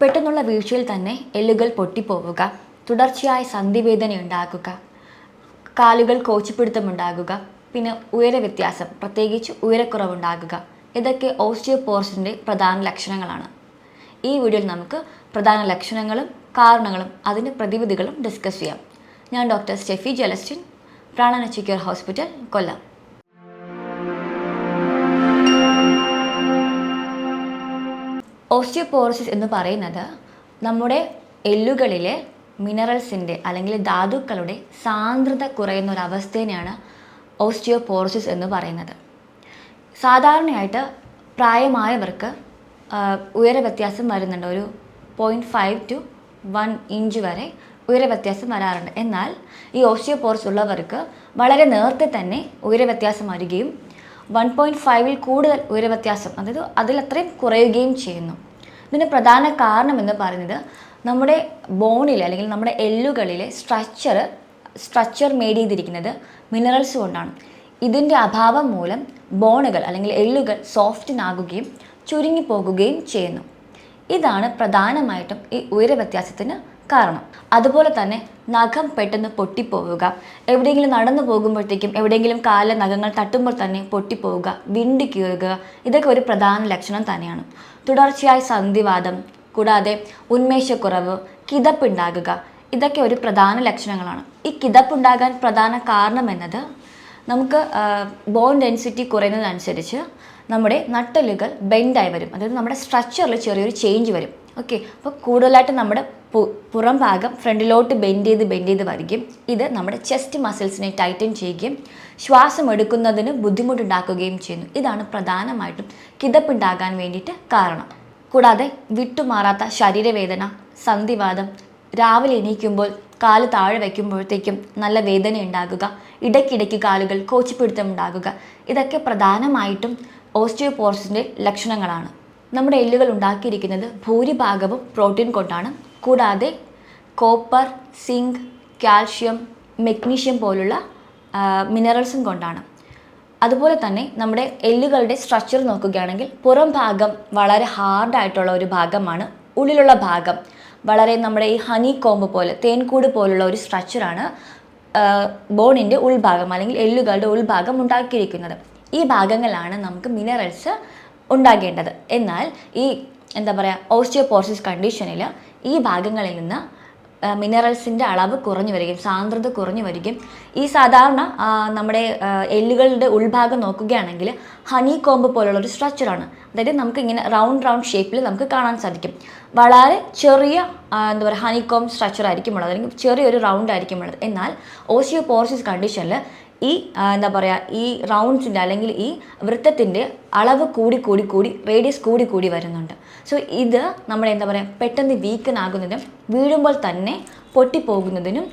പെട്ടെന്നുള്ള വീഴ്ചയിൽ തന്നെ എല്ലുകൾ പൊട്ടിപ്പോവുക തുടർച്ചയായ സന്ധിവേദന ഉണ്ടാകുക കാലുകൾ കോച്ചിപ്പിടുത്തമുണ്ടാകുക പിന്നെ ഉയര വ്യത്യാസം പ്രത്യേകിച്ച് ഉയരക്കുറവുണ്ടാകുക. ഇതൊക്കെ ഓസ്റ്റിയോപോർസിന്റെ പ്രധാന ലക്ഷണങ്ങളാണ്. ഈ വീഡിയോയിൽ നമുക്ക് പ്രധാന ലക്ഷണങ്ങളും കാരണങ്ങളും അതിന്റെ പ്രതിവിധികളും ഡിസ്കസ് ചെയ്യാം. ഞാൻ ഡോക്ടർ സ്റ്റെഫി ജലസ്റ്റിൻ പ്രാണനച്ചിക്യൂർ ഹോസ്പിറ്റൽ കൊല്ലം. ഓസ്റ്റിയോപോറോസിസ് എന്ന് പറയുന്നത് നമ്മുടെ എല്ലുകളിലെ മിനറൽസിന്റെ അല്ലെങ്കിൽ ധാതുക്കളുടെ സാന്ദ്രത കുറയുന്ന ഒരു അവസ്ഥേനെയാണ് ഓസ്റ്റിയോപോറോസിസ് എന്ന് പറയുന്നത്. സാധാരണയായിട്ട് പ്രായമായവർക്ക് ഉയര വ്യത്യാസം വരുന്നുണ്ട്. ഒരു point five to one inch വരെ ഉയര വ്യത്യാസം വരാറുണ്ട്. എന്നാൽ ഈ ഓസ്റ്റിയോപോറസ് ഉള്ളവർക്ക് വളരെ നേരത്തെ തന്നെ ഉയര വ്യത്യാസം വരികയും വൺ പോയിന്റ് ഫൈവിൽ കൂടുതൽ ഉയരവ്യത്യാസം അതായത് അതിലത്രയും കുറയുകയും ചെയ്യുന്നു. ഇതിന് പ്രധാന കാരണം എന്ന് പറയുന്നത് നമ്മുടെ ബോണിൽ അല്ലെങ്കിൽ നമ്മുടെ എല്ലുകളിലെ സ്ട്രക്ചർ സ്ട്രക്ചർ മേഡ് ചെയ്തിരിക്കുന്നത് മിനറൽസ് കൊണ്ടാണ്. ഇതിന്റെ അഭാവം മൂലം ബോണുകൾ അല്ലെങ്കിൽ എല്ലുകൾ സോഫ്റ്റിനാകുകയും ചുരുങ്ങിപ്പോകുകയും ചെയ്യുന്നു. ഇതാണ് പ്രധാനമായിട്ടും ഈ ഉയര വ്യത്യാസത്തിന് കാരണം. അതുപോലെ തന്നെ നഖം പെട്ടെന്ന് പൊട്ടിപ്പോവുക. എവിടെയെങ്കിലും നടന്നു പോകുമ്പോഴത്തേക്കും എവിടെയെങ്കിലും കാല നഖങ്ങൾ തട്ടുമ്പോൾ തന്നെ പൊട്ടിപ്പോവുക വിണ്ടി കീറുക ഇതൊക്കെ ഒരു പ്രധാന ലക്ഷണം തന്നെയാണ്. തുടർച്ചയായ സന്ധിവാദം കൂടാതെ ഉന്മേഷക്കുറവ് കിതപ്പുണ്ടാകുക ഇതൊക്കെ ഒരു പ്രധാന ലക്ഷണങ്ങളാണ്. ഈ കിതപ്പുണ്ടാകാൻ പ്രധാന കാരണം എന്നത് നമുക്ക് ബോൺ ഡെൻസിറ്റി കുറയുന്നതനുസരിച്ച് നമ്മുടെ നട്ടലുകൾ ബെൻഡായി വരും. അതായത് നമ്മുടെ സ്ട്രക്ചറിൽ ചെറിയൊരു ചേഞ്ച് വരും. ഓക്കെ അപ്പോൾ കൂടുതലായിട്ട് നമ്മുടെ പുറം ഭാഗം ഫ്രണ്ടിലോട്ട് ബെൻഡ് ചെയ്ത് ബെൻഡ് ചെയ്ത് വരികയും ഇത് നമ്മുടെ ചെസ്റ്റ് മസിൽസിനെ ടൈറ്റൻ ചെയ്യുകയും ശ്വാസം എടുക്കുന്നതിന് ബുദ്ധിമുട്ടുണ്ടാക്കുകയും ചെയ്യുന്നു. ഇതാണ് പ്രധാനമായിട്ടും കിതപ്പുണ്ടാകാൻ വേണ്ടിയിട്ട് കാരണം. കൂടാതെ വിട്ടുമാറാത്ത ശരീരവേദന സന്ധിവാദം രാവിലെ എണീക്കുമ്പോൾ കാൽ താഴെ വയ്ക്കുമ്പോഴത്തേക്കും നല്ല വേദന ഉണ്ടാകുക ഇടയ്ക്കിടയ്ക്ക് കാലുകൾ കോച്ചിപ്പിടുത്തം ഉണ്ടാകുക ഇതൊക്കെ പ്രധാനമായിട്ടും ഓസ്റ്റിയോപോർസിന്റെ ലക്ഷണങ്ങളാണ്. നമ്മുടെ എല്ലുകൾ ഉണ്ടാക്കിയിരിക്കുന്നത് ഭൂരിഭാഗവും പ്രോട്ടീൻ കൊണ്ടാണ്. കൂടാതെ കോപ്പർ സിങ്ക് കാൽഷ്യം മെഗ്നീഷ്യം പോലുള്ള മിനറൽസും കൊണ്ടാണ്. അതുപോലെ തന്നെ നമ്മുടെ എല്ലുകളുടെ സ്ട്രക്ചർ നോക്കുകയാണെങ്കിൽ പുറം ഭാഗം വളരെ ഹാർഡായിട്ടുള്ള ഒരു ഭാഗമാണ് ഉള്ളിലുള്ള ഭാഗം. വളരെ നമ്മുടെ ഈ ഹണി കോമ്പ് പോലെ തേൻകൂട് പോലുള്ള ഒരു സ്ട്രക്ചറാണ് ബോണിന്റെ ഉൾഭാഗം അല്ലെങ്കിൽ എല്ലുകളുടെ ഉൾഭാഗം ഉണ്ടാക്കിയിരിക്കുന്നത്. ഈ ഭാഗങ്ങളാണ് നമുക്ക് മിനറൽസ് ഉണ്ടാകേണ്ടത്. എന്നാൽ ഈ എന്താ പറയുക ഓസ്റ്റിയോപോർസിസ് കണ്ടീഷനിൽ ഈ ഭാഗങ്ങളിൽ നിന്ന് മിനറൽസിന്റെ അളവ് കുറഞ്ഞു വരികയും സാന്ദ്രത കുറഞ്ഞു വരികയും ഈ സാധാരണ നമ്മുടെ എല്ലുകളുടെ ഉൾഭാഗം നോക്കുകയാണെങ്കിൽ ഹണി കോമ്പ് പോലുള്ള ഒരു സ്ട്രക്ചറാണ് അതായത് നമുക്ക് ഇങ്ങനെ റൗണ്ട് റൗണ്ട് ഷേപ്പിൽ നമുക്ക് കാണാൻ സാധിക്കും. വളരെ ചെറിയ എന്താ പറയുക ഹണി കോംബ് സ്ട്രക്ചർ ആയിരിക്കും ഉള്ളത്. അല്ലെങ്കിൽ ചെറിയൊരു റൗണ്ട് ആയിരിക്കും ഉള്ളത്. എന്നാൽ ഓസിയോപോർസിസ് കണ്ടീഷനിൽ ഈ എന്താ പറയുക ഈ റൗണ്ട്സിന്റെ അല്ലെങ്കിൽ ഈ വൃത്തത്തിന്റെ അളവ് കൂടി കൂടി കൂടി റേഡിയസ് കൂടി കൂടി വരുന്നുണ്ട്. സോ ഇത് നമ്മുടെ എന്താ പറയുക പെട്ടെന്ന് വീക്കൻ ആകുന്നതിനും വീഴുമ്പോൾ തന്നെ പൊട്ടിപ്പോകുന്നതിനും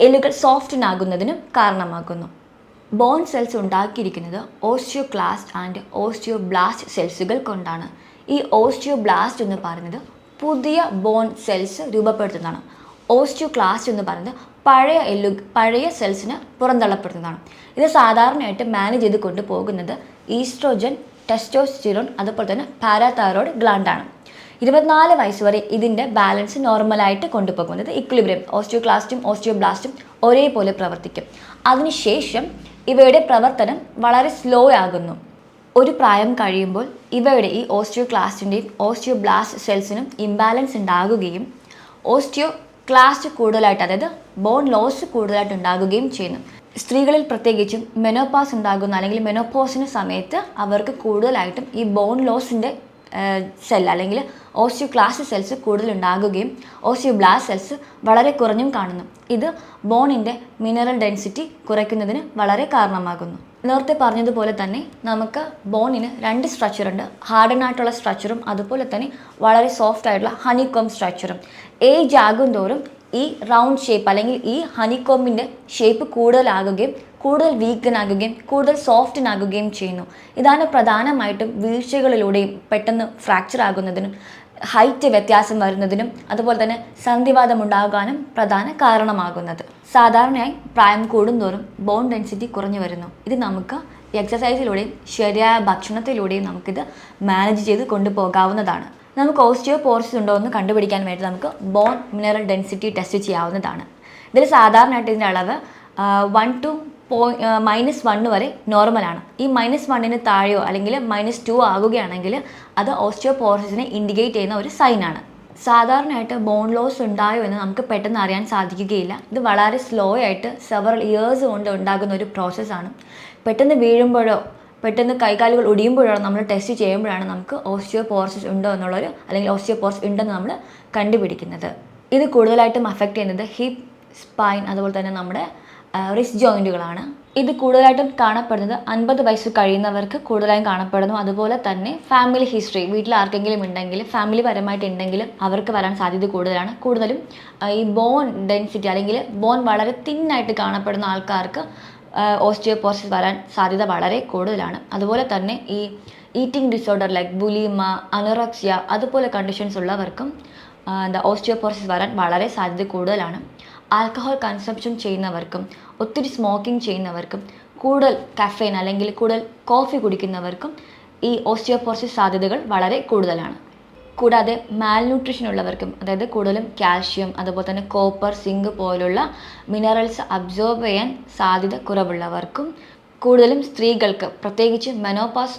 എല്ലുകൾ സോഫ്റ്റനാകുന്നതിനും കാരണമാകുന്നു. ബോൺ സെൽസ് ഉണ്ടാക്കിയിരിക്കുന്നത് ഓസ്റ്റിയോക്ലാസ്റ്റ് ആൻഡ് ഓസ്റ്റിയോബ്ലാസ്റ്റ് സെൽസുകൾ കൊണ്ടാണ്. ഈ ഓസ്റ്റിയോബ്ലാസ്റ്റ് എന്ന് പറയുന്നത് പുതിയ ബോൺ സെൽസ് രൂപപ്പെടുത്തുന്നതാണ്. ഓസ്റ്റിയോക്ലാസ്റ്റ് എന്ന് പറയുന്നത് പഴയ എല്ലു പഴയ സെൽസിന് പുറന്തള്ളപ്പെടുന്നതാണ്. ഇത് സാധാരണയായിട്ട് മാനേജ് ചെയ്ത് കൊണ്ടുപോകുന്നത് ഈസ്ട്രോജൻ ടെസ്റ്റോസ്റ്റിറോൺ അതുപോലെ തന്നെ പാരാതൈറോയ്ഡ് ഗ്ലാൻഡാണ് ഇരുപത്തിനാല് വയസ്സ് വരെ ഇതിന്റെ ബാലൻസ് നോർമലായിട്ട് കൊണ്ടുപോകുന്നത് ഇക്വിലിബ്രിയം ഓസ്റ്റിയോക്ലാസ്റ്റും ഓസ്റ്റിയോബ്ലാസ്റ്റും ഒരേപോലെ പ്രവർത്തിക്കും. അതിനുശേഷം ഇവയുടെ പ്രവർത്തനം വളരെ സ്ലോ ആകുന്നു. ഒരു പ്രായം കഴിയുമ്പോൾ ഇവയുടെ ഈ ഓസ്റ്റിയോക്ലാസ്റ്റിന്റെയും ഓസ്റ്റിയോബ്ലാസ്റ്റ് സെൽസിനും ഇംബാലൻസ് ഉണ്ടാകുകയും ഓസ്റ്റിയോ ക്ലാസ്റ്റ് കൂടുതലായിട്ട് അതായത് ബോൺ ലോസ് കൂടുതലായിട്ട് ഉണ്ടാകുകയും ചെയ്യുന്നു. സ്ത്രീകളിൽ പ്രത്യേകിച്ചും മെനോപാസ് ഉണ്ടാകുന്ന അല്ലെങ്കിൽ മെനോപോസിന് സമയത്ത് അവർക്ക് കൂടുതലായിട്ടും ഈ ബോൺ ലോസിന്റെ സെൽ അല്ലെങ്കിൽ ഓസ്റ്റിയോക്ലാസ് സെൽസ് കൂടുതൽ ഉണ്ടാകുകയും ബ്ലാസ് സെൽസ് വളരെ കുറഞ്ഞും കാണുന്നു. ഇത് ബോണിന്റെ മിനറൽ ഡെൻസിറ്റി കുറയ്ക്കുന്നതിന് വളരെ കാരണമാകുന്നു. നേരത്തെ പറഞ്ഞതുപോലെ തന്നെ നമുക്ക് ബോണിന് രണ്ട് സ്ട്രക്ചറുണ്ട് ഹാർഡൻ ആയിട്ടുള്ള സ്ട്രക്ചറും അതുപോലെ തന്നെ വളരെ സോഫ്റ്റ് ആയിട്ടുള്ള ഹണിക്കോം സ്ട്രക്ചറും ഏജ് ആകും തോറും ഈ റൗണ്ട് ഷേപ്പ് അല്ലെങ്കിൽ ഈ ഹണിക്കോമ്പിന്റെ ഷേപ്പ് കൂടുതലാകുകയും കൂടുതൽ വീക്കനാകുകയും കൂടുതൽ സോഫ്റ്റനാകുകയും ചെയ്യുന്നു. ഇതാണ് പ്രധാനമായിട്ടും വീഴ്ചകളിലൂടെയും പെട്ടെന്ന് ഫ്രാക്ചർ ആകുന്നതിനും ഹൈറ്റ് വ്യത്യാസം വരുന്നതിനും അതുപോലെ തന്നെ സന്ധിവാദം ഉണ്ടാകാനും പ്രധാന കാരണമാകുന്നത്. സാധാരണയായി പ്രായം കൂടുന്തോറും ബോൺ ഡെൻസിറ്റി കുറഞ്ഞു വരുന്നു. ഇത് നമുക്ക് എക്സസൈസിലൂടെയും ശരിയായ ഭക്ഷണത്തിലൂടെയും നമുക്കിത് മാനേജ് ചെയ്ത് കൊണ്ടുപോകാവുന്നതാണ്. നമുക്ക് ഓസ്റ്റിയോപോറസിസ് ഉണ്ടോ എന്ന് കണ്ടുപിടിക്കാൻ വേണ്ടി നമുക്ക് ബോൺ മിനറൽ ഡെൻസിറ്റി ടെസ്റ്റ് ചെയ്യാവുന്നതാണ്. ഇതിൽ സാധാരണയായിട്ട് ഇതിന്റെ അളവ് വൺ ടു പോയി മൈനസ് വണ്ണ് വരെ നോർമലാണ് ഈ മൈനസ് വണ്ണിന് താഴെയോ അല്ലെങ്കിൽ മൈനസ് ടു ആകുകയാണെങ്കിൽ അത് ഓസ്റ്റിയോപോറസിസിനെ ഇൻഡിക്കേറ്റ് ചെയ്യുന്ന ഒരു സൈനാണ് സാധാരണയായിട്ട് ബോൺ ലോസ് ഉണ്ടായോ എന്ന് നമുക്ക് പെട്ടെന്ന് അറിയാൻ സാധിക്കുകയില്ല. ഇത് വളരെ സ്ലോ ആയിട്ട് സെവറൽ ഇയേഴ്സ് കൊണ്ട് ഉണ്ടാകുന്ന ഒരു പ്രോസസ്സാണ് പെട്ടെന്ന് വീഴുമ്പോഴോ പെട്ടെന്ന് കൈകാലുകൾ ഒടിയുമ്പോഴാണ് നമ്മൾ ടെസ്റ്റ് ചെയ്യുമ്പോഴാണ് നമുക്ക് ഓസ്റ്റിയോപോറോസിസ് ഉണ്ടോ എന്നുള്ളൊരു അല്ലെങ്കിൽ ഓസ്റ്റിയോപോറോസിസ് ഉണ്ടെന്ന് നമ്മൾ കണ്ടുപിടിക്കുന്നത്. ഇത് കൂടുതലായിട്ടും അഫക്റ്റ് ചെയ്യുന്നത് ഹിപ്പ് സ്പൈൻ അതുപോലെ തന്നെ നമ്മുടെ റിസ്റ്റ് ജോയിന്റുകളാണ് ഇത് കൂടുതലായിട്ടും കാണപ്പെടുന്നത് അൻപത് വയസ്സ് കഴിയുന്നവർക്ക് കൂടുതലായും കാണപ്പെടുന്നു. അതുപോലെ തന്നെ ഫാമിലി ഹിസ്റ്ററി വീട്ടിൽ ആർക്കെങ്കിലും ഉണ്ടെങ്കിൽ ഫാമിലി പരമായിട്ട് ഉണ്ടെങ്കിലും അവർക്ക് വരാൻ സാധ്യത കൂടുതലാണ്. കൂടുതലും ഈ ബോൺ ഡെൻസിറ്റി അല്ലെങ്കിൽ ബോൺ വളരെ തിന്നായിട്ട് കാണപ്പെടുന്ന ആൾക്കാർക്ക് ഓസ്റ്റിയോപോസിസ് വരാൻ സാധ്യത വളരെ കൂടുതലാണ്. അതുപോലെ തന്നെ ഈ eating disorder like bulimia anorexia അതുപോലെ കണ്ടീഷൻസ് ഉള്ളവർക്കും എന്താ ഓസ്റ്റിയോപോറോസിസ് വരാൻ വളരെ സാധ്യത കൂടുതലാണ്. ആൽക്കഹോൾ കൺസംപ്ഷൻ ചെയ്യുന്നവർക്കും ഒത്തിരി സ്മോക്കിംഗ് ചെയ്യുന്നവർക്കും കൂടുതൽ കഫൈൻ അല്ലെങ്കിൽ കൂടുതൽ കോഫി കുടിക്കുന്നവർക്കും ഈ ഓസ്റ്റിയോപോറോസിസ് സാധ്യതകൾ വളരെ കൂടുതലാണ്. കൂടാതെ മാൽന്യൂട്രീഷൻ ഉള്ളവർക്കും അതായത് കൂടുതലും കാൽഷ്യം അതുപോലെ തന്നെ കോപ്പർ സിങ്ക് പോലുള്ള മിനറൽസ് അബ്സോർബ് ചെയ്യാൻ സാധ്യത കുറവുള്ളവർക്കും കൂടുതലും സ്ത്രീകൾക്ക് പ്രത്യേകിച്ച് മെനോപാസ്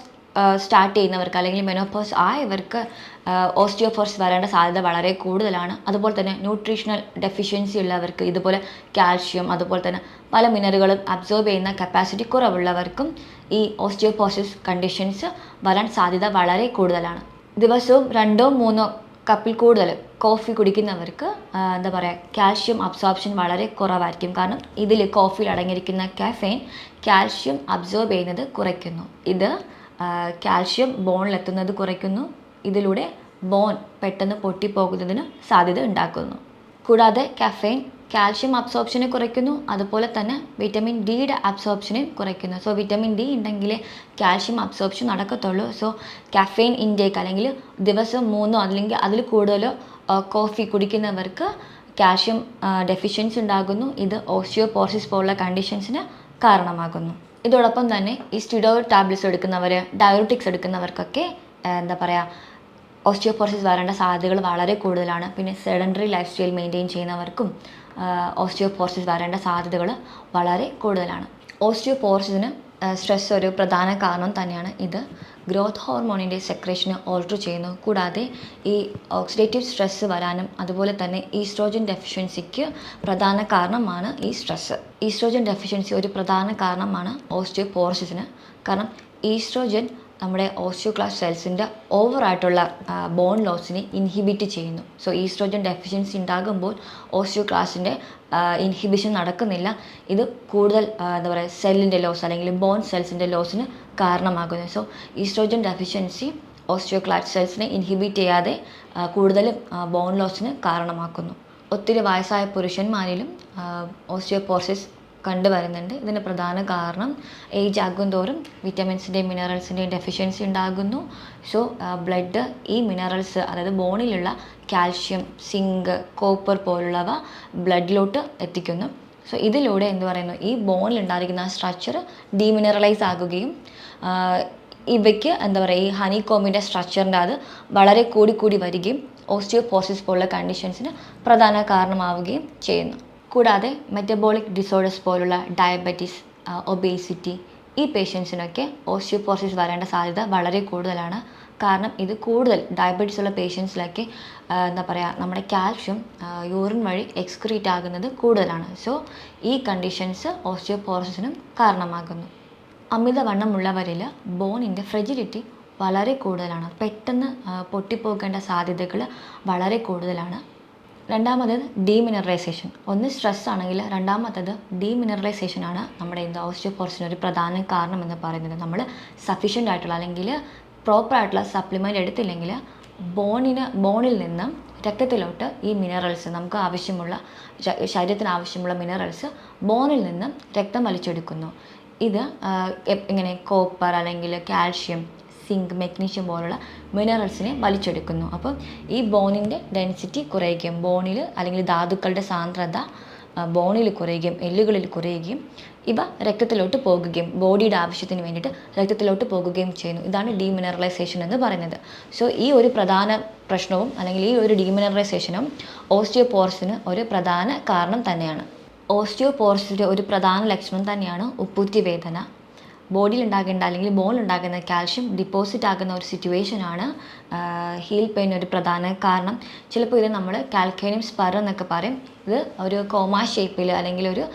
സ്റ്റാർട്ട് ചെയ്യുന്നവർക്ക് അല്ലെങ്കിൽ മെനോപോസ് ആയവർക്ക് ഓസ്റ്റിയോഫോർസ് വരേണ്ട സാധ്യത വളരെ കൂടുതലാണ്. അതുപോലെ തന്നെ ന്യൂട്രീഷണൽ ഡെഫിഷ്യൻസി ഉള്ളവർക്ക് ഇതുപോലെ കാൽഷ്യം അതുപോലെ തന്നെ പല മിനറുകളും അബ്സോർബ് ചെയ്യുന്ന കപ്പാസിറ്റി കുറവുള്ളവർക്കും ഈ ഓസ്റ്റിയോപോസിസ് കണ്ടീഷൻസ് വരാൻ സാധ്യത വളരെ കൂടുതലാണ്. ദിവസവും രണ്ടോ മൂന്നോ കപ്പിൽ കൂടുതൽ കോഫി കുടിക്കുന്നവർക്ക് എന്താ പറയുക കാൽഷ്യം അബ്സോർപ്ഷൻ വളരെ കുറവായിരിക്കും. കാരണം ഇതിൽ കോഫിയിൽ അടങ്ങിയിരിക്കുന്ന കാഫെയിൻ കാൽഷ്യം അബ്സോർബ് ചെയ്യുന്നത് കുറയ്ക്കുന്നു. ഇത് കാൽഷ്യം ബോണിലെത്തുന്നത് കുറയ്ക്കുന്നു. ഇതിലൂടെ ബോൺ പെട്ടെന്ന് പൊട്ടിപ്പോകുന്നതിന് സാധ്യത ഉണ്ടാക്കുന്നു. കൂടാതെ കഫെയിൻ കാൽഷ്യം അബ്സോർപ്ഷനെ കുറയ്ക്കുന്നു. അതുപോലെ തന്നെ വിറ്റമിൻ ഡിയുടെ അബ്സോർപ്ഷനെ കുറയ്ക്കുന്നു. സോ വിറ്റമിൻ ഡി ഉണ്ടെങ്കിൽ കാൽഷ്യം അബ്സോർപ്ഷൻ നടക്കത്തുള്ളൂ. സോ കഫെയിൻ ഇൻടേക്ക് അല്ലെങ്കിൽ ദിവസം മൂന്നോ അല്ലെങ്കിൽ അതിൽ കൂടുതലോ കോഫി കുടിക്കുന്നവർക്ക് കാൽഷ്യം ഡെഫിഷ്യൻസി ഉണ്ടാകുന്നു. ഇത് ഓസ്റ്റിയോപോർസിസ് പോലുള്ള കണ്ടീഷൻസിന് കാരണമാകുന്നു. ഇതോടൊപ്പം തന്നെ ഈ സ്റ്റിഡോയിഡ് ടാബ്ലറ്റ്സ് എടുക്കുന്നവർ ഡയബറ്റിക്സ് എടുക്കുന്നവർക്കൊക്കെ എന്താ പറയുക ഓസ്റ്റിയോപോറോസിസ് വരേണ്ട സാധ്യതകൾ വളരെ കൂടുതലാണ്. പിന്നെ സെഡൻഡറി ലൈഫ് സ്റ്റൈൽ മെയിന്റെയിൻ ചെയ്യുന്നവർക്കും ഓസ്റ്റിയോപോറോസിസ് വരേണ്ട സാധ്യതകൾ വളരെ കൂടുതലാണ്. ഓസ്റ്റിയോപോറോസിസിന് സ്ട്രെസ് ഒരു പ്രധാന കാരണം തന്നെയാണ് ഇത്. ഗ്രോത്ത് ഹോർമോണിന്റെ സെക്രേഷന് ഓൾട്ടർ ചെയ്യുന്നു. കൂടാതെ ഈ ഓക്സിഡേറ്റീവ് സ്ട്രെസ് വരാനും അതുപോലെ തന്നെ ഈസ്ട്രോജൻ ഡെഫിഷ്യൻസിക്ക് പ്രധാന കാരണമാണ് ഈ സ്ട്രെസ്. ഈസ്ട്രോജൻ ഡെഫിഷ്യൻസി ഒരു പ്രധാന കാരണമാണ് ഓസ്റ്റിയോപോറോസിസിന് കാരണം ഈസ്ട്രോജൻ നമ്മുടെ ഓസ്റ്റിയോക്ലാസ് സെൽസിന്റെ ഓവറായിട്ടുള്ള ബോൺ ലോസിനെ ഇൻഹിബിറ്റ് ചെയ്യുന്നു. സോ ഈസ്ട്രോജൻ ഡെഫിഷ്യൻസി ഉണ്ടാകുമ്പോൾ ഓസ്റ്റിയോക്ലാസിന്റെ ഇൻഹിബിഷൻ നടക്കുന്നില്ല. ഇത് കൂടുതൽ എന്താ പറയുക സെല്ലിന്റെ ലോസ് അല്ലെങ്കിൽ ബോൺ സെൽസിന്റെ ലോസിന് കാരണമാകുന്നു. സോ ഈസ്ട്രോജൻ ഡെഫിഷ്യൻസി ഓസ്റ്റിയോക്ലാറ്റ് സെൽസിനെ ഇൻഹിബിറ്റ് ചെയ്യാതെ കൂടുതലും ബോൺ ലോസിന് കാരണമാക്കുന്നു. ഒത്തിരി വയസ്സായ പുരുഷന്മാരിലും ഓസ്റ്റിയോപോർസിസ് കണ്ടുവരുന്നുണ്ട്. ഇതിന് പ്രധാന കാരണം ഏജ് ആകും തോറും വിറ്റമിൻസിന്റെയും മിനറൽസിന്റെയും ഡെഫിഷ്യൻസി ഉണ്ടാകുന്നു. സോ ബ്ലഡ് ഈ മിനറൽസ് അതായത് ബോണിലുള്ള കാൽഷ്യം സിങ്ക് കോപ്പർ പോലുള്ളവ ബ്ലഡിലോട്ട് എത്തിക്കുന്നു. സോ ഇതിലൂടെ എന്ന് പറയുന്നു? ഈ ബോണിൽ ഉണ്ടായിരിക്കുന്ന സ്ട്രക്ചർ ഡീമിനറലൈസ് ആകുകയും ഇവയ്ക്ക് എന്താ പറയുക ഈ ഹണി കോമിന്റെ സ്ട്രക്ചറിന്റെ അത് വളരെ കൂടി കൂടി വരികയും ഓസ്റ്റിയോപോസിസ് പോലുള്ള കണ്ടീഷൻസിന് പ്രധാന കാരണമാവുകയും ചെയ്യുന്നു. കൂടാതെ മെറ്റബോളിക് ഡിസോർഡേഴ്സ് പോലുള്ള ഡയബറ്റീസ് ഒബേസിറ്റി ഈ പേഷ്യൻസിനൊക്കെ ഓസ്റ്റിയോപോസിസ് വരേണ്ട സാധ്യത വളരെ കൂടുതലാണ്. കാരണം ഇത് കൂടുതൽ ഡയബറ്റീസ് ഉള്ള പേഷ്യൻസിലൊക്കെ എന്താ പറയുക നമ്മുടെ കാൽഷ്യം യൂറിൻ വഴി എക്സ്ക്രീറ്റ് ആകുന്നത് കൂടുതലാണ്. സോ ഈ കണ്ടീഷൻസ് ഓസ്റ്റിയോപോറസിനും കാരണമാകുന്നു. അമിതവണ്ണമുള്ളവരിൽ ബോണിന്റെ ഫ്രെജിലിറ്റി വളരെ കൂടുതലാണ്. പെട്ടെന്ന് പൊട്ടിപ്പോകേണ്ട സാധ്യതകൾ വളരെ കൂടുതലാണ്. രണ്ടാമത് ഡീമിനറലൈസേഷൻ ഒന്ന് സ്ട്രെസ് ആണെങ്കിൽ രണ്ടാമത്തത് ഡീമിനറലൈസേഷൻ ആണ് നമ്മുടെ എന്താ ഓസ്റ്റിയോപോർസിന് ഒരു പ്രധാന കാരണം എന്ന് പറയുന്നത്. നമ്മൾ സഫീഷ്യന്റ് ആയിട്ടുള്ള അല്ലെങ്കിൽ പ്രോപ്പർ ആയിട്ടുള്ള സപ്ലിമെന്റ് എടുത്തില്ലെങ്കിൽ ബോണിന് ബോണിൽ നിന്നും രക്തത്തിലോട്ട് ഈ മിനറൽസ് നമുക്ക് ആവശ്യമുള്ള ശരീരത്തിന് ആവശ്യമുള്ള മിനറൽസ് ബോണിൽ നിന്നും രക്തം വലിച്ചെടുക്കുന്നു. ഇത് ഇങ്ങനെ കോപ്പർ അല്ലെങ്കിൽ കാൽഷ്യം സിങ്ക് മെഗ്നീഷ്യം പോലുള്ള മിനറൽസിനെ വലിച്ചെടുക്കുന്നു. അപ്പം ഈ ബോണിന്റെ ഡെൻസിറ്റി കുറയുകയും ബോണിൽ അല്ലെങ്കിൽ ധാതുക്കളുടെ സാന്ദ്രത ബോണിൽ കുറയുകയും എല്ലുകളിൽ കുറയുകയും ഇവ രക്തത്തിലോട്ട് പോകുകയും ബോഡിയുടെ ആവശ്യത്തിന് വേണ്ടിയിട്ട് രക്തത്തിലോട്ട് പോകുകയും ചെയ്യുന്നു. ഇതാണ് ഡീമിനറലൈസേഷൻ എന്ന് പറയുന്നത്. സോ ഈ ഒരു പ്രധാന പ്രശ്നവും അല്ലെങ്കിൽ ഈ ഒരു ഡീമിനറലൈസേഷനും ഓസ്റ്റിയോപോർസിന് ഒരു പ്രധാന കാരണം തന്നെയാണ്. ഓസ്റ്റിയോപോർസിന്റെ ഒരു പ്രധാന ലക്ഷണം തന്നെയാണ് ഉപ്പൂറ്റി വേദന. ബോഡിയിൽ ഉണ്ടാകേണ്ട അല്ലെങ്കിൽ ബോണിൽ ഉണ്ടാകുന്ന കാൽഷ്യം ഡിപ്പോസിറ്റ് ആകുന്ന ഒരു സിറ്റുവേഷൻ ആണ് ഹീൽ പെയിൻ ഒരു പ്രധാന കാരണം. ചിലപ്പോൾ ഇത് നമ്മൾ കാൽക്കേനിയം സ്പർ എന്നൊക്കെ പറയും. ഇത് ഒരു കോമ ഷേപ്പിൽ അല്ലെങ്കിൽ ഒരു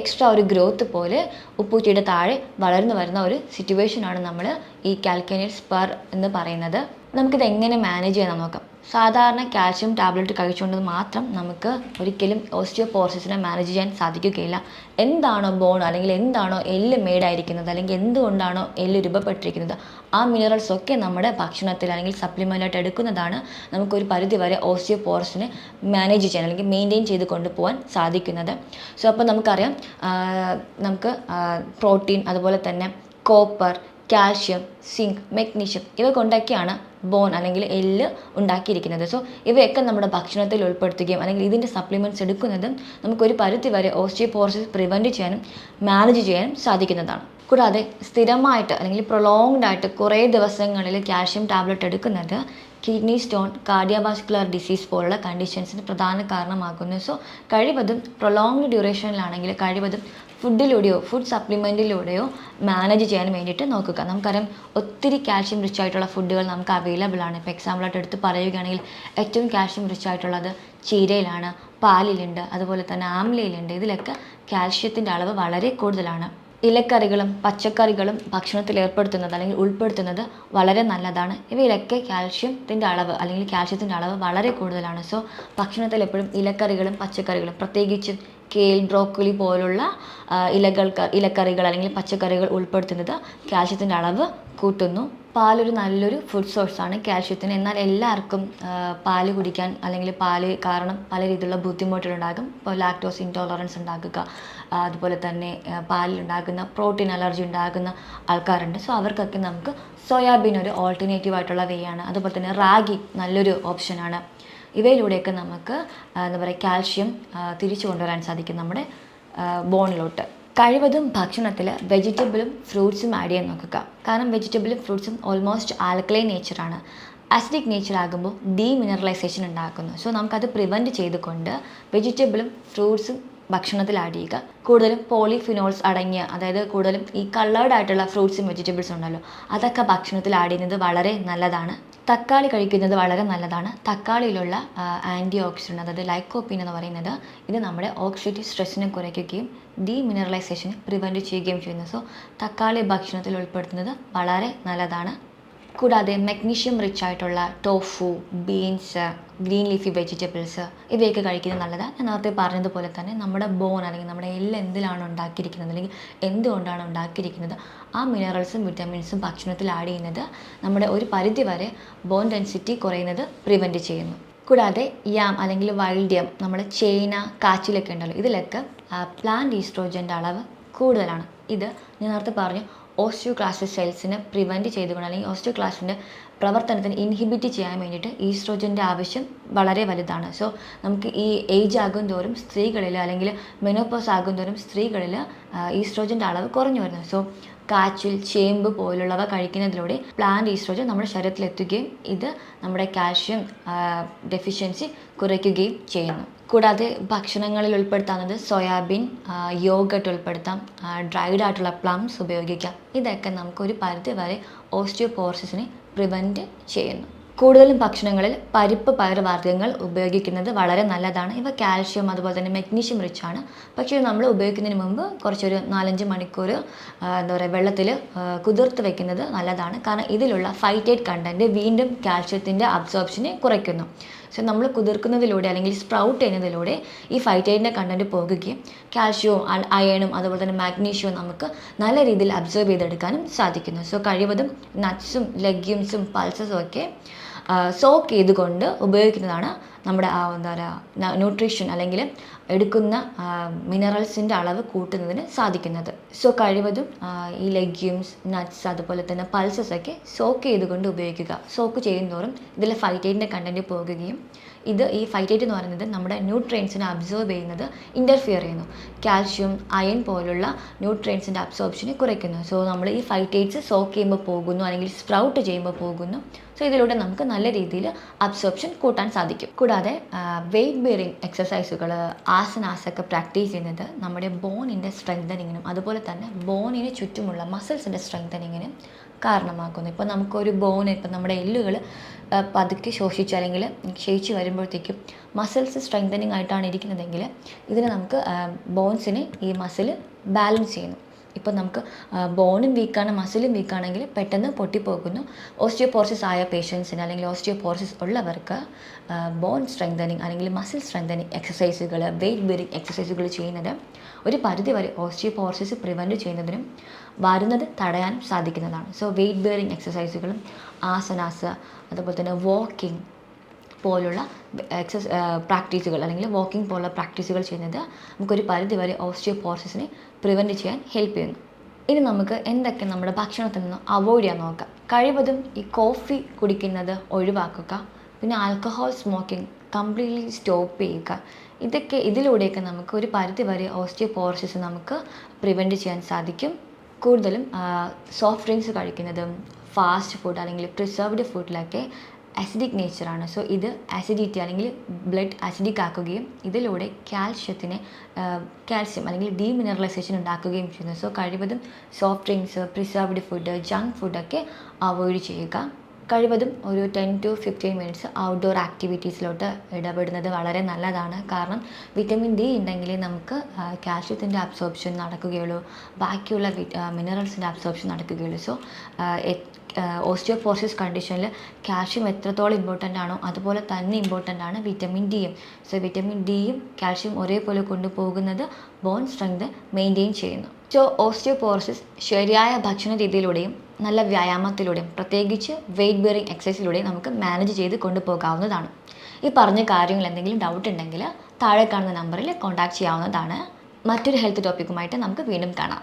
എക്സ്ട്രാ ഒരു ഗ്രോത്ത് പോലെ ഉപ്പൂറ്റിയുടെ താഴെ വളർന്നു വരുന്ന ഒരു സിറ്റുവേഷനാണ് നമ്മൾ ഈ കാൽക്കേനിയം സ്പർ എന്ന് പറയുന്നത്. നമുക്കിത് എങ്ങനെ മാനേജ് ചെയ്യാൻ നോക്കാം. സാധാരണ കാൽഷ്യം ടാബ്ലറ്റ് കഴിച്ചുകൊണ്ട് മാത്രം നമുക്ക് ഒരിക്കലും ഓസ്റ്റിയോപോർസിസിനെ മാനേജ് ചെയ്യാൻ സാധിക്കുകയില്ല. എന്താണോ ബോൺ അല്ലെങ്കിൽ എന്താണോ എല്ല് മേഡായിരിക്കുന്നത് അല്ലെങ്കിൽ എന്തുകൊണ്ടാണോ എല്ല് രൂപപ്പെട്ടിരിക്കുന്നത് ആ മിനറൽസ് ഒക്കെ നമ്മുടെ ഭക്ഷണത്തിൽ അല്ലെങ്കിൽ സപ്ലിമെന്റായിട്ട് എടുക്കുന്നതാണ് നമുക്കൊരു പരിധി വരെ ഓസ്റ്റിയോപോർസിനെ മാനേജ് ചെയ്യാൻ അല്ലെങ്കിൽ മെയിന്റെയിൻ ചെയ്ത് കൊണ്ടുപോകാൻ സാധിക്കുന്നത്. സോ അപ്പോൾ നമുക്കറിയാം നമുക്ക് പ്രോട്ടീൻ അതുപോലെ തന്നെ കോപ്പർ കാൽഷ്യം സിങ്ക് മെഗ്നീഷ്യം ഇവ കൊണ്ടൊക്കെയാണ് ബോൺ അല്ലെങ്കിൽ എല്ല് ഉണ്ടാക്കിയിരിക്കുന്നത്. സോ ഇവയൊക്കെ നമ്മുടെ ഭക്ഷണത്തിൽ ഉൾപ്പെടുത്തുകയും അല്ലെങ്കിൽ ഇതിന്റെ സപ്ലിമെന്റ്സ് എടുക്കുന്നതും നമുക്കൊരു പരിധി വരെ ഓസ്റ്റിയോപോറോസിസ് പ്രിവെന്റ് ചെയ്യാനും മാനേജ് ചെയ്യാനും സാധിക്കുന്നതാണ്. കൂടാതെ സ്ഥിരമായിട്ട് അല്ലെങ്കിൽ പ്രൊലോങ്ഡ് ആയിട്ട് കുറേ ദിവസങ്ങളിൽ കാൽഷ്യം ടാബ്ലറ്റ് എടുക്കുന്നത് കിഡ്നി സ്റ്റോൺ കാർഡിയോവാസ്കുലർ ഡിസീസ് പോലുള്ള കണ്ടീഷൻസിന് പ്രധാന കാരണമാകുന്നു. സോ കഴിവതും പ്രൊലോങ്ഡ് ഡ്യൂറേഷനിലാണെങ്കിൽ കഴിവതും ഫുഡിലൂടെയോ ഫുഡ് സപ്ലിമെന്റിലൂടെയോ മാനേജ് ചെയ്യാൻ വേണ്ടിയിട്ട് നോക്കുക. നമുക്കറിയാം ഒത്തിരി കാൽഷ്യം റിച്ച് ആയിട്ടുള്ള ഫുഡുകൾ നമുക്ക് അവൈലബിൾ ആണ്. ഇപ്പോൾ എക്സാമ്പിളായിട്ട് എടുത്ത് പറയുകയാണെങ്കിൽ ഏറ്റവും കാൽഷ്യം റിച്ച് ആയിട്ടുള്ളത് ചീരയിലാണ് പാലിലുണ്ട് അതുപോലെ തന്നെ ആംലയിലുണ്ട്. ഇതിലൊക്കെ കാൽഷ്യത്തിന്റെ അളവ് വളരെ കൂടുതലാണ്. ഇലക്കറികളും പച്ചക്കറികളും ഭക്ഷണത്തിൽ ഏർപ്പെടുത്തുന്നത് അല്ലെങ്കിൽ ഉൾപ്പെടുത്തുന്നത് വളരെ നല്ലതാണ്. ഇവയിലൊക്കെ കാൽഷ്യത്തിന്റെ അളവ് അല്ലെങ്കിൽ കാൽഷ്യത്തിന്റെ അളവ് വളരെ കൂടുതലാണ്. സോ ഭക്ഷണത്തിൽ എപ്പോഴും ഇലക്കറികളും പച്ചക്കറികളും പ്രത്യേകിച്ചും കേൽ ബ്രോക്കോലി പോലുള്ള ഇലകൾക്ക് ഇലക്കറികൾ അല്ലെങ്കിൽ പച്ചക്കറികൾ ഉൾപ്പെടുത്തുന്നത് കാൽഷ്യത്തിന്റെ അളവ് കൂട്ടുന്നു. പാലൊരു നല്ലൊരു ഫുഡ് സോഴ്സാണ് കാൽഷ്യത്തിന്. എന്നാൽ എല്ലാവർക്കും പാൽ കുടിക്കാൻ അല്ലെങ്കിൽ പാൽ കാരണം പല രീതിയിലുള്ള ബുദ്ധിമുട്ടുകളുണ്ടാകും ഇപ്പോൾ ലാക്ടോസ് ഇൻടോളറൻസ് ഉണ്ടാക്കുക അതുപോലെ തന്നെ പാലിലുണ്ടാകുന്ന പ്രോട്ടീൻ അലർജി ഉണ്ടാകുന്ന ആൾക്കാരുണ്ട്. സോ അവർക്കൊക്കെ നമുക്ക് സോയാബീൻ ഒരു ഓൾട്ടർനേറ്റീവ് ആയിട്ടുള്ള വേ ആണ്. അതുപോലെ തന്നെ റാഗി നല്ലൊരു ഓപ്ഷനാണ് ഇവയിലൂടെയൊക്കെ നമുക്ക് എന്താ പറയുക കാൽഷ്യം തിരിച്ചു കൊണ്ടുവരാൻ സാധിക്കും നമ്മുടെ ബോണിലോട്ട്. കഴിവതും ഭക്ഷണത്തിൽ വെജിറ്റബിളും ഫ്രൂട്ട്സും ആഡ് ചെയ്യാൻ നോക്കുക. കാരണം വെജിറ്റബിളും ഫ്രൂട്ട്സും ഓൾമോസ്റ്റ് ആൽക്കലൈൻ നേച്ചറാണ് ആസിഡിക് നേച്ചർ ആകുമ്പോൾ ഡീമിനറലൈസേഷൻ ഉണ്ടാക്കുന്നു. സോ നമുക്കത് പ്രിവെന്റ് ചെയ്തുകൊണ്ട് വെജിറ്റബിളും ഫ്രൂട്ട്സും ഭക്ഷണത്തിൽ ആഡ് ചെയ്യുക കൂടുതലും പോളിഫിനോൾസ് അടങ്ങിയ അതായത് കൂടുതലും ഈ കളേർഡ് ആയിട്ടുള്ള ഫ്രൂട്ട്സും വെജിറ്റബിൾസും ഉണ്ടല്ലോ അതൊക്കെ ഭക്ഷണത്തിൽ ആഡ് ചെയ്യുന്നത് വളരെ നല്ലതാണ്. തക്കാളി കഴിക്കുന്നത് വളരെ നല്ലതാണ്. തക്കാളിയിലുള്ള ആന്റി ഓക്സിഡന്റ് അതായത് ലൈക്കോപ്പിൻ എന്ന് പറയുന്നത് ഇത് നമ്മുടെ ഓക്സിഡേറ്റീവ് സ്ട്രെസ്സിനെ കുറയ്ക്കുകയും ഡീമിനറലൈസേഷനെ പ്രിവെന്റ് ചെയ്യുകയും ചെയ്യുന്നു. സോ തക്കാളി ഭക്ഷണത്തിൽ ഉൾപ്പെടുത്തുന്നത് വളരെ നല്ലതാണ്. കൂടാതെ മെഗ്നീഷ്യം റിച്ച് ആയിട്ടുള്ള tofu beans green leafy vegetables ഇവയൊക്കെ കഴിക്കുന്നത് നല്ലതാണ് ഞാൻ നേരത്തെ പറഞ്ഞതുപോലെ തന്നെ നമ്മുടെ ബോൺ അല്ലെങ്കിൽ നമ്മുടെ എല്ല് എന്തിലാണ് ഉണ്ടാക്കിയിരിക്കുന്നത് അല്ലെങ്കിൽ എന്തുകൊണ്ടാണ് ഉണ്ടാക്കിയിരിക്കുന്നത് ആ മിനറൽസും വിറ്റാമിൻസും ഭക്ഷണത്തിൽ ആഡ് ചെയ്യുന്നത് നമ്മുടെ ഒരു പരിധി വരെ ബോൺ ഡെൻസിറ്റി കുറയുന്നത് പ്രിവെന്റ് ചെയ്യുന്നു. കൂടാതെ യാം അല്ലെങ്കിൽ വൈൽഡ് വൈൽഡ്യം നമ്മുടെ ചേന കാച്ചിലൊക്കെ ഉണ്ടല്ലോ ഇതിലൊക്കെ പ്ലാന്റ് ഈസ്ട്രോജന്റെ അളവ് കൂടുതലാണ്. ഇത് ഞാൻ നേരത്തെ പറഞ്ഞു ഓസ്റ്റിയോക്ലാസിസ് സെൽസിനെ പ്രിവെന്റ് ചെയ്തുകൊണ്ട് അല്ലെങ്കിൽ ഓസ്റ്റിയോക്ലാസിന്റെ പ്രവർത്തനത്തിന് ഇൻഹിബിറ്റ് ചെയ്യാൻ വേണ്ടിയിട്ട് ഈസ്ട്രോജന്റെ ആവശ്യം വളരെ വലുതാണ്. സോ നമുക്ക് ഈ ഏജ് ആകും തോറും സ്ത്രീകളിൽ അല്ലെങ്കിൽ മെനോപ്പോസ് ആകും തോറും സ്ത്രീകളിൽ ഈസ്ട്രോജന്റെ അളവ് കുറഞ്ഞു വരുന്നു. സോ കാച്ചിൽ ചേമ്പ് പോലുള്ളവ കഴിക്കുന്നതിലൂടെ പ്ലാന്റ് ഈസ്ട്രോജൻ നമ്മുടെ ശരീരത്തിൽ എത്തുകയും ഇത് നമ്മുടെ കാൽഷ്യം ഡെഫിഷ്യൻസി കുറയ്ക്കുകയും ചെയ്യുന്നു. കൂടാതെ ഭക്ഷണങ്ങളിൽ ഉൾപ്പെടുത്താവുന്നത് സോയാബീൻ യോഗട്ട് ഉൾപ്പെടുത്താം ഡ്രൈഡ് ആയിട്ടുള്ള പ്ലംസ് ഉപയോഗിക്കാം. ഇതൊക്കെ നമുക്കൊരു പരിധി വരെ ഓസ്റ്റിയോപോർസിസിനെ പ്രിവെന്റ് ചെയ്യുന്നു. കൂടുതലും ഭക്ഷണങ്ങളിൽ പരിപ്പ് പയറുവർഗങ്ങൾ ഉപയോഗിക്കുന്നത് വളരെ നല്ലതാണ്. ഇവ കാൽഷ്യം അതുപോലെ തന്നെ മെഗ്നീഷ്യം റിച്ച് ആണ്. പക്ഷേ നമ്മൾ ഉപയോഗിക്കുന്നതിന് മുമ്പ് കുറച്ചൊരു നാലഞ്ച് മണിക്കൂർ എന്താ പറയുക വെള്ളത്തിൽ കുതിർത്ത് വെക്കുന്നത് നല്ലതാണ്. കാരണം ഇതിലുള്ള ഫൈറ്റേറ്റ് കണ്ടന്റ് വീണ്ടും കാൽഷ്യത്തിന്റെ അബ്സോർപ്ഷനെ കുറയ്ക്കുന്നു. സോ നമ്മൾ കുതിർക്കുന്നതിലൂടെ അല്ലെങ്കിൽ സ്പ്രൗട്ട് ചെയ്യുന്നതിലൂടെ ഈ ഫൈറ്റൈഡിന്റെ കണ്ടന്റ് പോകുകയും കാൽഷ്യവും അയണും അതുപോലെ തന്നെ മാഗ്നീഷ്യവും നമുക്ക് നല്ല രീതിയിൽ അബ്സോർബ് ചെയ്തെടുക്കാനും സാധിക്കുന്നു. സോ കഴിവതും നട്ട്സും ലെഗ്യൂംസും പൾസസും ഒക്കെ സോക്ക് ചെയ്തുകൊണ്ട് ഉപയോഗിക്കുന്നതാണ് നമ്മുടെ ആ എന്താ പറയുക ന്യൂട്രീഷൻ അല്ലെങ്കിൽ എടുക്കുന്ന മിനറൽസിന്റെ അളവ് കൂട്ടുന്നതിന് സാധിക്കുന്നത്. സോ കഴിവതും ഈ ലെഗ്യൂംസ് നട്ട്സ് അതുപോലെ തന്നെ പൾസസ് ഒക്കെ സോക്ക് ചെയ്തുകൊണ്ട് ഉപയോഗിക്കുക. സോക്ക് ചെയ്യുന്നതോറും ഇതിലെ ഫൈറ്റേറ്റിന്റെ കണ്ടന്റ് പോകുകയും ഇത് ഈ ഫൈറ്റേറ്റ് എന്ന് പറയുന്നത് നമ്മുടെ ന്യൂട്രിയൻസിനെ അബ്സോർബ് ചെയ്യുന്നത് ഇന്റർഫിയർ ചെയ്യുന്നു. കാൽഷ്യം അയൺ പോലുള്ള ന്യൂട്രിയൻസിന്റെ അബ്സോർപ്ഷനെ കുറയ്ക്കുന്നു. സോ നമ്മൾ ഈ ഫൈറ്റേറ്റ്സ് സോക്ക് ചെയ്യുമ്പോൾ പോകുന്നു അല്ലെങ്കിൽ സ്പ്രൗട്ട് ചെയ്യുമ്പോൾ പോകുന്നു. സോ ഇതിലൂടെ നമുക്ക് നല്ല രീതിയിൽ അബ്സോർപ്ഷൻ കൂട്ടാൻ സാധിക്കും. കൂടാതെ വെയിറ്റ് ബെയറിങ് എക്സസൈസുകൾ ആസനാസൊക്കെ പ്രാക്ടീസ് ചെയ്യുന്നത് നമ്മുടെ ബോണിന്റെ സ്ട്രെങ്തനിങ്ങിനും അതുപോലെ തന്നെ ബോണിന് ചുറ്റുമുള്ള മസിൽസിന്റെ സ്ട്രെങ്തനിങ്ങിനും കാരണമാക്കുന്നു. ഇപ്പോൾ നമുക്കൊരു ബോൺ ഇപ്പം നമ്മുടെ എല്ലുകൾ പതുക്കെ ശോഷിച്ച് അല്ലെങ്കിൽ ക്ഷയിച്ച് വരുമ്പോഴത്തേക്കും മസിൽസ് സ്ട്രെങ്തനിങ് ആയിട്ടാണ് ഇരിക്കുന്നതെങ്കിൽ ഇതിന് നമുക്ക് ബോൺസിനെ ഈ മസിൽ ബാലൻസ് ചെയ്യുന്നു. ഇപ്പം നമുക്ക് ബോണും വീക്കാണ് മസിലും വീക്കാണെങ്കിൽ പെട്ടെന്ന് പൊട്ടിപ്പോകുന്നു. ഓസ്റ്റിയോപോർസിസ് ആയ പേഷ്യൻസിന് അല്ലെങ്കിൽ ഓസ്റ്റിയോപോർസിസ് ഉള്ളവർക്ക് ബോൺ സ്ട്രെങ്തനിങ് അല്ലെങ്കിൽ മസിൽ സ്ട്രെങ്തനിങ് എക്സസൈസുകൾ വെയിറ്റ് ബെയറിങ് എക്സസൈസുകൾ ചെയ്യുന്നത് ഒരു പരിധി വരെ ഓസ്റ്റിയോപോർസിസ് പ്രിവെന്റ് ചെയ്യുന്നതിനും വരുന്നത് തടയാൻ സാധിക്കുന്നതാണ്. സോ വെയിറ്റ് ബെയറിങ് എക്സസൈസുകളും ആസനാസ് അതുപോലെ തന്നെ വാക്കിംഗ് പോലുള്ള എക്സസ് പ്രാക്ടീസുകൾ അല്ലെങ്കിൽ വാക്കിംഗ് പോലുള്ള പ്രാക്ടീസുകൾ ചെയ്യുന്നത് നമുക്കൊരു പരിധി വരെ ഓസ്റ്റിയോപോർസിസിനെ പ്രിവെന്റ് ചെയ്യാൻ ഹെൽപ്പ് ചെയ്യുന്നു. ഇനി നമുക്ക് എന്തൊക്കെ നമ്മുടെ ഭക്ഷണത്തിൽ നിന്ന് അവോയ്ഡ് ചെയ്യാൻ നോക്കാം. കഴിവതും ഈ കോഫി കുടിക്കുന്നത് ഒഴിവാക്കുക. പിന്നെ ആൽക്കഹോൾ സ്മോക്കിംഗ് കംപ്ലീറ്റ്ലി സ്റ്റോപ്പ് ചെയ്യുക. ഇതൊക്കെ ഇതിലൂടെയൊക്കെ നമുക്ക് ഒരു പരിധി വരെ ഓസ്റ്റിയോപോർസിസ് നമുക്ക് പ്രിവെന്റ് ചെയ്യാൻ സാധിക്കും. കൂടുതലും സോഫ്റ്റ് ഡ്രിങ്ക്സ് കഴിക്കുന്നതും ഫാസ്റ്റ് ഫുഡ് അല്ലെങ്കിൽ പ്രിസർവ്ഡ് ഫുഡിലൊക്കെ അസിഡിക് നേച്ചറാണ് സോ ഇത് അസിഡിറ്റി അല്ലെങ്കിൽ ബ്ലഡ് അസിഡിക് ആക്കുകയും ഇതിലൂടെ കാൽഷ്യത്തിനെ കാൽഷ്യം അല്ലെങ്കിൽ ഡീമിനറലൈസേഷൻ ഉണ്ടാക്കുകയും ചെയ്യുന്നു. സോ കഴിവതും soft drinks preserved food junk ഫുഡൊക്കെ അവോയ്ഡ് ചെയ്യുക. കഴിവതും ഒരു ten to fifteen minutes outdoor ആക്ടിവിറ്റീസിലോട്ട് ഇടപെടുന്നത് വളരെ നല്ലതാണ്. കാരണം വിറ്റമിൻ ഡി ഉണ്ടെങ്കിലേ നമുക്ക് കാൽഷ്യത്തിന്റെ അബ്സോർപ്ഷൻ നടക്കുകയുള്ളൂ. ബാക്കിയുള്ള മിനറൽസിന്റെ അബ്സോർപ്ഷൻ നടക്കുകയുള്ളൂ. സോ ഓസ്റ്റിയോപോർസിസ് കണ്ടീഷനിൽ കാൽഷ്യം എത്രത്തോളം ഇമ്പോർട്ടന്റ് ആണോ അതുപോലെ തന്നെ ഇമ്പോർട്ടന്റ് ആണ് വിറ്റമിൻ ഡിയും സോ വിറ്റമിൻ ഡിയും കാൽഷ്യം ഒരേപോലെ കൊണ്ടുപോകുന്നത് ബോൺ സ്ട്രെങ്ത് മെയിന്റെയിൻ ചെയ്യുന്നു. സോ ഓസ്റ്റിയോപോർസിസ് ശരിയായ ഭക്ഷണ രീതിയിലൂടെയും നല്ല വ്യായാമത്തിലൂടെയും പ്രത്യേകിച്ച് വെയിറ്റ് ബെയറിംഗ് എക്സസൈസിലൂടെയും നമുക്ക് മാനേജ് ചെയ്ത് കൊണ്ടുപോകാവുന്നതാണ്. ഈ പറഞ്ഞ കാര്യങ്ങൾ എന്തെങ്കിലും ഡൗട്ട് ഉണ്ടെങ്കിൽ താഴെ കാണുന്ന നമ്പറിൽ കോൺടാക്ട് ചെയ്യാവുന്നതാണ്. മറ്റൊരു ഹെൽത്ത് ടോപ്പിക്കുമായിട്ട് നമുക്ക് വീണ്ടും കാണാം.